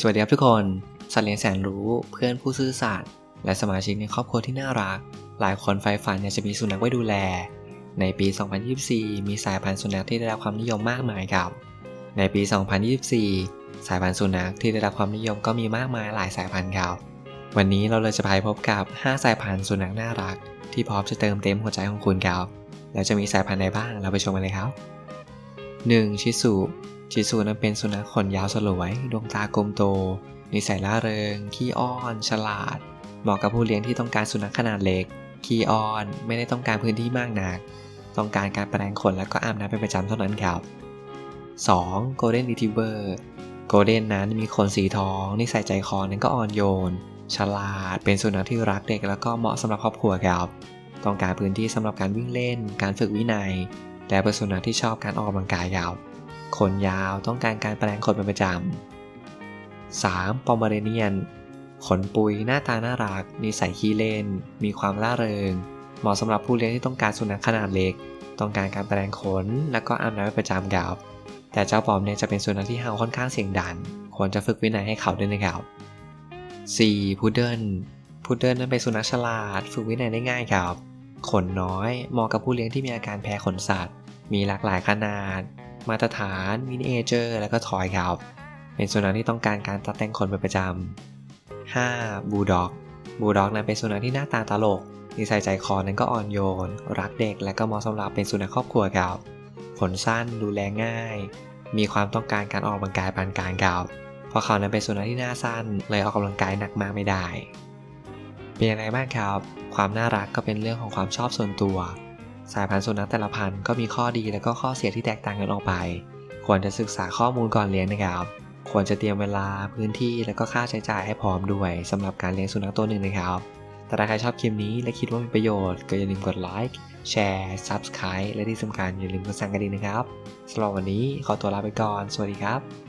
สวัสดีครับทุกคน สัตว์เลี้ยงแสนรู้เพื่อนผู้ซื่อสัตย์และสมาชิกในครอบครัวที่น่ารัก หลายคนใฝ่ฝันอยากจะมีสุนัขไว้ดูแล ในปี 2024 มีสายพันธุ์สุนัขที่ได้รับความนิยมมากมายครับ ในปี 2024 สายพันธุ์สุนัขที่ได้รับความนิยมก็มีมากมายหลายสายพันธุ์ครับ วันนี้เราเลยจะไปพบกับ 5 สายพันธุ์สุนัขน่ารัก ที่พร้อมจะเติมเต็มหัวใจของคุณครับ แล้วจะมีสายพันธุ์ใดบ้างเราไปชมกันเลยครับ 1. ชิสุ ชิสุนั้นเป็นสุนัขขนยาวสลวย ดวงตากลมโต นิสัยล่าเริง ขี้อ้อน ฉลาด เหมาะกับผู้เลี้ยงที่ต้องการสุนัขขนาดเล็ก ขี้อ้อน ไม่ได้ต้องการพื้นที่มากนัก ต้องการการแปรงขนและก็อาบน้ำเป็นประจำเท่านั้นครับ 2. Golden Retriever Golden นั้นมีขนสีทอง นิสัยใจคอนั้นก็อ่อนโยน ฉลาด เป็นสุนัขที่รักเด็กแล้วก็เหมาะสำหรับครอบครัวครับ ต้องการพื้นที่สำหรับการวิ่งเล่น การฝึกวินัย และเป็นสุนัขที่ชอบการออกกำลังกายครับ ขนยาวต้องการการแปลงขนเป็นประจำ 3. ปอมเบเรเนียน ขนปุยหน้าตาน่ารัก นิสัยขี้เล่น มีความร่าเริง เหมาะสำหรับผู้เลี้ยงที่ต้องการสุนัขขนาดเล็ก ต้องการการแปลงขน และก็อาบน้ำเป็นประจำครับ แต่เจ้าปอมเนี่ยจะเป็นสุนัขที่เห่าค่อนข้างเสียงดัง ควรจะฝึกวินัยให้เขาด้วยนะครับ 4. พุดเดิลพุดเดิลนั้นเป็นสุนัขฉลาด ฝึกวินัยได้ง่ายครับ ขนน้อย เหมาะกับผู้เลี้ยงที่มีอาการแพ้ขนสัตว์ มีหลากหลายขนาด มาตรฐานมินิเอเจอร์และก็ทอยครับ เป็นสุนัขที่ต้องการการตัดแต่งขนเป็นประจำ 5. บูลด็อก บูลด็อกนั้นเป็นสุนัขที่หน้าตาตลก นิสัยใจคอนั้นก็อ่อนโยน รักเด็กและก็เหมาะสำหรับเป็นสุนัขครอบครัวครับขนสั้นดูแลง่าย มีความต้องการการออกกำลังกายปานกลางครับเพราะเขานั้นเป็นสุนัขที่หน้าสั้น เลยออกกำลังกายหนักมากไม่ได้ เป็นยังไงบ้างครับ ความน่ารักก็เป็นเรื่องของความชอบส่วนตัว สายพันธุ์สุนัขแต่ละพันธุ์ก็มีข้อดีและก็ข้อเสียที่แตกต่างกันออกไป ควรจะศึกษาข้อมูลก่อนเลี้ยงนะครับ ควรจะเตรียมเวลาพื้นที่และก็ค่าใช้จ่ายให้พร้อมด้วยสำหรับการเลี้ยงสุนัขตัวหนึ่งนะครับ แต่ถ้าใครชอบคลิปนี้และคิดว่ามีประโยชน์ก็อย่าลืมกดไลค์แชร์ Subscribe และที่สำคัญอย่าลืมกดสั่นกระดิ่งนะครับสำหรับวันนี้ขอตัวลาไปก่อน สวัสดีครับ